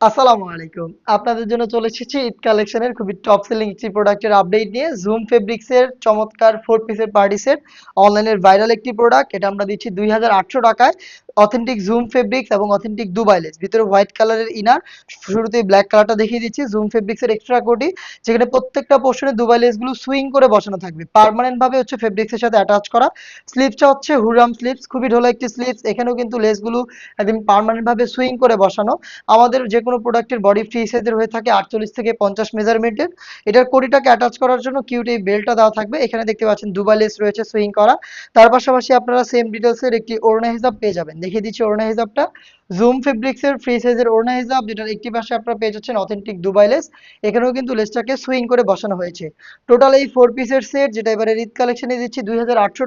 আসসালামু আলাইকুম। আপনাদের জন্য চলে এসেছি ঈদ কালেকশনের খুবই টপ সেলিং একটি প্রোডাক্টের আপডেট নিয়ে। জুম ফেব্রিক্সের চমৎকার ফোর পিসের পার্টি সেট অনলাইনের ভাইরাল একটি প্রোডাক্ট এটা আমরা দিচ্ছি দুই হাজার আটশো টাকায়। অথেন্টিক জুম ফেব্রিক্স এবং অথেন্টিক দুবাই লেস ভিতরে হোয়াইট কালারের ইনার শুরুতে ব্ল্যাক কালারটা দেখিয়ে দিচ্ছি। জুম ফেব্রিক্স এর এক্সট্রা কোটি যেখানে প্রত্যেকটা পোর্শনে দুবাই লেসগুলো সুইং করে বসানো থাকবে। পার্মানেন্ট ভাবে হচ্ছে ফেব্রিক্স এর সাথে অ্যাটাচ করা। স্লিপসটা হচ্ছে হুরাম স্লিপস খুবই ঢোলা একটি স্লিপস এখানেও কিন্তু লেসগুলো একদম পার্মানেন্ট ভাবে সুইং করে বসানো। আমাদের যে কোনো প্রোডাক্টের বডি ফ্রি সাইজের হয়ে থাকে আটচল্লিশ থেকে পঞ্চাশ মেজারমেন্টের এটার কোটিটাকে অ্যাটাচ করার জন্য কিউট এই বেল্টটা দেওয়া থাকবে। এখানে দেখতে পাচ্ছেন দুবাই লেস রয়েছে সুইং করা। তার পাশাপাশি আপনারা সেম ডিটেলসের একটি ওড়না হিসাব পেয়ে যাবেন। দেখিয়ে দিচ্ছি ওড়না হিসাবটা জুম ফেব্রিক্স এর ফ্রি সাইজের ওড়না হিসাব যেটার একটি পাশে আপনারা পেয়ে যাচ্ছেন অথেন্টিক দুবাই লেস এখানেও কিন্তু লেসটাকে সুইং করে বসানো হয়েছে। টোটাল এই ফোর পিসের সেট যেটা এবারে ঈদ কালেকশনে দিচ্ছি দুই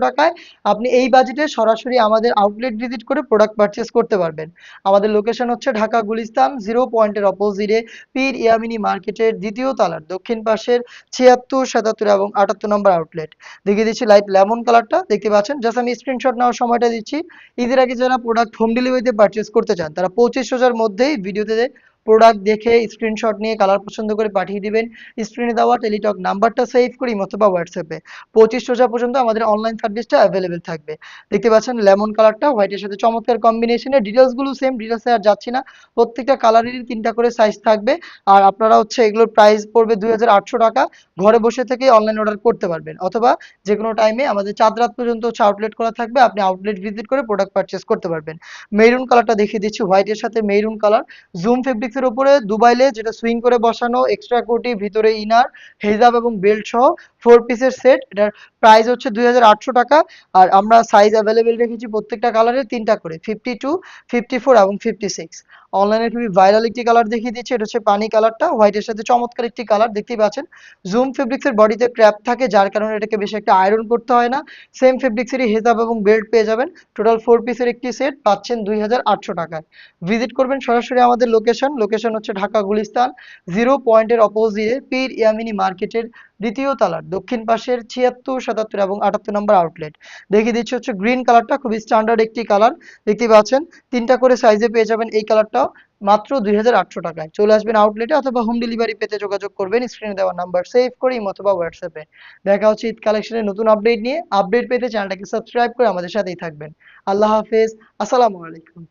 টাকায়। আপনি এই বাজেটে সরাসরি আমাদের আউটলেট ভিজিট করে প্রোডাক্ট পারচেস করতে পারবেন। আমাদের লোকেশন হচ্ছে ঢাকা গুলিস্তান জিরো পয়েন্টের অপোজিটে পীর ইয়ামিনী মার্কেটের দ্বিতীয় তালার, দক্ষিণ পাশের ছিয়াত্তর, সাতাত্তর এবং আটাত্তর নম্বর আউটলেট দেখিয়ে দিচ্ছি লাইট লেমন কালারটা দেখতে পাচ্ছেন। জাস্ট আমি স্ক্রিনশট নেওয়ার সময়টা দিচ্ছি। ঈদের আগে যারা প্রোডাক্ট হোম ডেলিভারিতে পারচেস করতে চান তারা পঁচিশ হাজার মধ্যেই ভিডিওতে প্রোডাক্ট দেখে স্ক্রিনশট নিয়ে কালার পছন্দ করে পাঠিয়ে দিবেন। স্ক্রিনে দেওয়া টেলিটক নাম্বারটা সেভ করি অথবা হোয়াটসঅ্যাপে পঁচিশ রোজা পর্যন্ত আমাদের অনলাইন সার্ভিসটা অ্যাভেলেবেল থাকবে। দেখতে পাচ্ছেন লেমন কালারটা হোয়াইটের সাথে চমৎকার কম্বিনেশনে ডিটেলসগুলো সেম ডিটেলসে আর যাচ্ছি না। প্রত্যেকটা কালারেরই তিনটা করে সাইজ থাকবে। আর আপনারা হচ্ছে এগুলোর প্রাইস পড়বে দুই হাজার আটশো টাকা। ঘরে বসে থেকে অনলাইন অর্ডার করতে পারবেন। অথবা যে কোনো টাইমে আমাদের চাঁদ রাত পর্যন্ত হচ্ছে আউটলেট করা থাকবে। আপনি আউটলেট ভিজিট করে প্রোডাক্ট পারচেস করতে পারবেন। মেরুন কালারটা দেখিয়ে দিচ্ছি। হোয়াইটের সাথে মেরুন কালার জুম ফেব্রিক্স এর উপরে দুবাইলে যেটা সুইং করে বসানো এক্সট্রা কোটি ভিতরে ইনার হেজাব এবং বেল্ট সহ ফোর পিসের সেট এটার প্রাইস হচ্ছে দুই হাজার আটশো টাকা, আর আমরা সাইজ অ্যাভেলেবেল রেখেছি প্রত্যেকটা কালারের তিনটা করে ফিফটি টু ফিফটি ফোর এবং ফিফটি সিক্স অনলাইনে খুবই ভাইরাল একটি কালার দেখিয়ে দিচ্ছি, এটা হচ্ছে পানি কালারটা হোয়াইটের সাথে চমৎকার একটি কালার দেখতেই পাচ্ছেন। জুম ফেব্রিক্স এর বডিতে ক্র্যাপ থাকে, যার কারণে এটাকে বেশি একটা আয়রন করতে হয় না। সেম ফেব্রিক্সেরই হেজাব এবং বেল্ট পেয়ে যাবেন। টোটাল ফোর পিসের একটি সেট পাচ্ছেন দুই টাকায়। ভিজিট করবেন সরাসরি আমাদের লোকেশন লোকেশন হচ্ছে ঢাকা গুলিস্তান জিরো পয়েন্টের অপোজিটে পীর ইয়ামিনী মার্কেটের দ্বিতীয় তালার দক্ষিণ পাশের ছিয়াত্তর, সাতাত্তর এবং আটাত্তর নম্বর আউটলেট দেখিয়ে দিচ্ছি হচ্ছে গ্রিন কালারটা খুবই স্ট্যান্ডার্ড একটি কালার দেখতে পাচ্ছেন, তিনটা করে সাইজে পেয়ে যাবেন এই কালারটাও মাত্র দুই হাজার আটশো টাকায়। চলে আসবেন আউটলেটে অথবা হোম ডেলিভারি পেতে যোগাযোগ করবেন স্ক্রিনে দেওয়া নাম্বার সেভ করে অথবা হোয়াটসঅ্যাপে দেখা হচ্ছে ঈদ কালেকশনের নতুন আপডেট নিয়ে। আপডেট পেতে চ্যানেলটাকে সাবস্ক্রাইব করে আমাদের সাথেই থাকবেন। আল্লাহ হাফেজ, আসসালামু আলাইকুম।